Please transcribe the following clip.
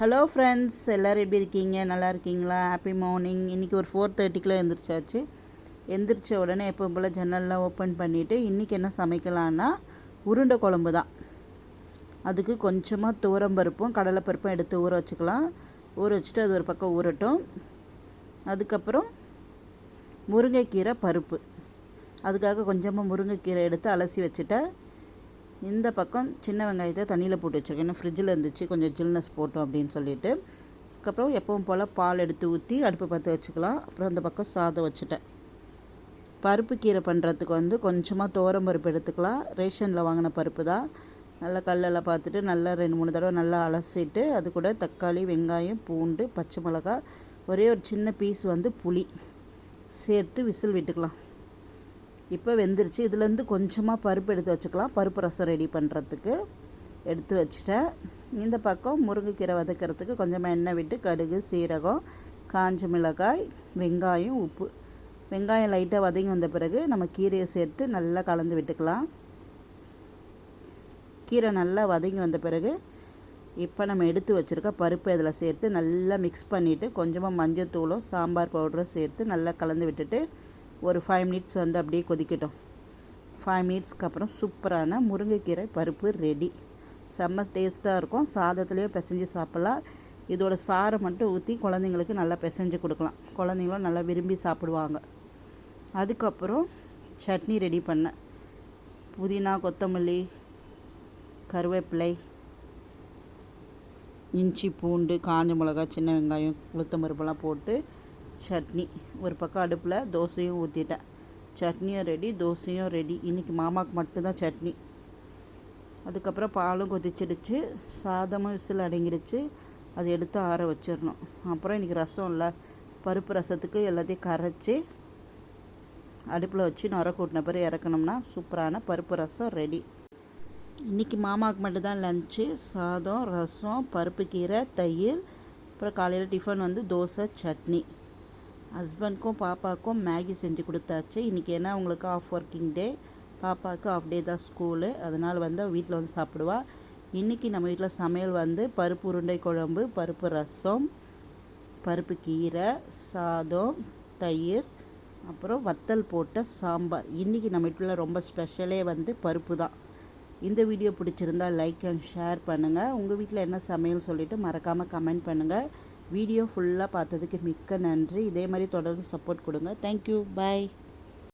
Hello friends எல்லோரும் எப்படி இருக்கீங்க? நல்லா இருக்கீங்களா? ஹாப்பி மார்னிங் இன்றைக்கி ஒரு ஃபோர் தேர்ட்டிக்குள்ளே எழுந்திரிச்சாச்சு எந்திரிச்ச உடனே எப்போ போல் ஜன்னல்லாம் ஓப்பன் பண்ணிவிட்டு இன்றைக்கி என்ன சமைக்கலான்னா உருண்டை குழம்பு தான். அதுக்கு கொஞ்சமாக துவரம்பருப்பும் கடலைப்பருப்பும் எடுத்து ஊற வச்சுக்கலாம். ஊற வச்சுட்டு அது ஒரு பக்கம் ஊறட்டும். அதுக்கப்புறம் முருங்கைக்கீரை பருப்பு. அதுக்காக கொஞ்சமாக முருங்கைக்கீரை எடுத்து அலசி வச்சுட்டேன். இந்த பக்கம் சின்ன வெங்காயத்தை தண்ணியில் போட்டு வச்சுருக்கேன். இன்னும் ஃப்ரிட்ஜில் இருந்துச்சு. கொஞ்சம் ஜில்னஸ் போட்டோம் அப்படின்னு சொல்லிட்டு. அதுக்கப்புறம் எப்பவும் போல் பால் எடுத்து ஊற்றி அடுப்பு பற்ற வச்சுக்கலாம். அப்புறம் அந்த பக்கம் சாதம் வச்சுட்டேன். பருப்பு கீரை பண்ணுறதுக்கு வந்து கொஞ்சமாக தோரம் பருப்பு எடுத்துக்கலாம். ரேஷனில் வாங்கின பருப்பு தான். நல்லா கல்லெல்லாம் பார்த்துட்டு நல்லா ரெண்டு மூணு தடவை நல்லா அலசிட்டு அது கூட தக்காளி வெங்காயம் பூண்டு பச்சை மிளகா ஒரே ஒரு சின்ன பீஸ் வந்து புளி. சேர்த்து விசில் விட்டுக்கலாம். இப்போ வெந்துருச்சு. இதுலேருந்து கொஞ்சமாக பருப்பு எடுத்து வச்சுக்கலாம். பருப்பு ரசம் ரெடி பண்ணுறதுக்கு எடுத்து வச்சுட்டேன். இந்த பக்கம் முருங்கைக்கீரை வதக்கிறதுக்கு கொஞ்சமாக எண்ணெய் விட்டு கடுகு சீரகம் காஞ்ச மிளகாய் வெங்காயம் உப்பு. வெங்காயம் லைட்டாக வதங்கி வந்த பிறகு நம்ம கீரையை சேர்த்து நல்லா கலந்து விட்டுக்கலாம். கீரை நல்லா வதங்கி வந்த பிறகு இப்போ நம்ம எடுத்து வச்சுருக்க பருப்பு இதில் சேர்த்து நல்லா மிக்ஸ் பண்ணிவிட்டு கொஞ்சமாக மஞ்சள் தூளும் சாம்பார் பவுடரும் சேர்த்து நல்லா கலந்து விட்டுட்டு ஒரு ஃபைவ் மினிட்ஸ் வந்து அப்படியே கொதிக்கட்டும். ஃபைவ் மினிட்ஸ்க்கு அப்புறம் சூப்பரான முருங்கைக்கீரை பருப்பு ரெடி செம்ம டேஸ்ட்டாக இருக்கும். சாதத்துலேயும் பிசைஞ்சு சாப்பிட்லாம். இதோட சாறை மட்டும் ஊற்றி குழந்தைங்களுக்கு நல்லா பிசைஞ்சு கொடுக்கலாம். குழந்தைங்களும் நல்லா விரும்பி சாப்பிடுவாங்க. அதுக்கப்புறம் சட்னி ரெடி பண்ணேன். புதினா கொத்தமல்லி கருவேப்பிலை இஞ்சி பூண்டு காஞ்ச மிளகா சின்ன வெங்காயம் உளுத்தம்பருப்பெல்லாம் போட்டு சட்னி. ஒரு பக்கம் அடுப்பில் தோசையும் ஊற்றிட்டேன் சட்னியும் ரெடி தோசையும் ரெடி இன்றைக்கி மாமாவுக்கு மட்டும்தான் சட்னி. அதுக்கப்புறம் பாலும் கொதிச்சிடுச்சு. சாதமும் விசில் அடங்கிடுச்சு. அதை எடுத்து ஆற வச்சிடணும். அப்புறம் இன்றைக்கி ரசம் இல்லை. பருப்பு ரசத்துக்கு எல்லாத்தையும் கரைச்சி அடுப்பில் வச்சு நுர கூட்டின பிறகு இறக்கணும்னா சூப்பரான பருப்பு ரசம் ரெடி இன்றைக்கி மாமாவுக்கு மட்டும்தான் லஞ்சு சாதம் ரசம் பருப்பு கீரை தயிர். அப்புறம் காலையில் டிஃபன் வந்து தோசை சட்னி. ஹஸ்பண்ட்க்கும் பாப்பாவுக்கும் மேகி செஞ்சு கொடுத்தாச்சு. இன்றைக்கி என்ன அவங்களுக்கு ஆஃப் ஒர்க்கிங் டே பாப்பாவுக்கு ஆஃப் டே தான் ஸ்கூலு அதனால் வந்து வீட்டில் வந்து சாப்பிடுவா. இன்றைக்கி நம்ம வீட்டில் சமையல் வந்து பருப்பு உருண்டை குழம்பு பருப்பு ரசம் பருப்பு கீரை சாதம் தயிர் அப்புறம் வத்தல் போட்ட சாம்பார். இன்றைக்கி நம்ம வீட்டில் ரொம்ப ஸ்பெஷலே வந்து பருப்பு தான். இந்த வீடியோ பிடிச்சிருந்தால் லைக் அண்ட் ஷேர் பண்ணுங்கள் உங்கள் வீட்டில் என்ன சமையல் சொல்லிவிட்டு மறக்காமல் கமெண்ட் பண்ணுங்கள் வீடியோ ஃபுல்லாக பார்த்ததுக்கு மிக்க நன்றி. இதே மாதிரி தொடர்ந்து சப்போர்ட் கொடுங்க. Thank you bye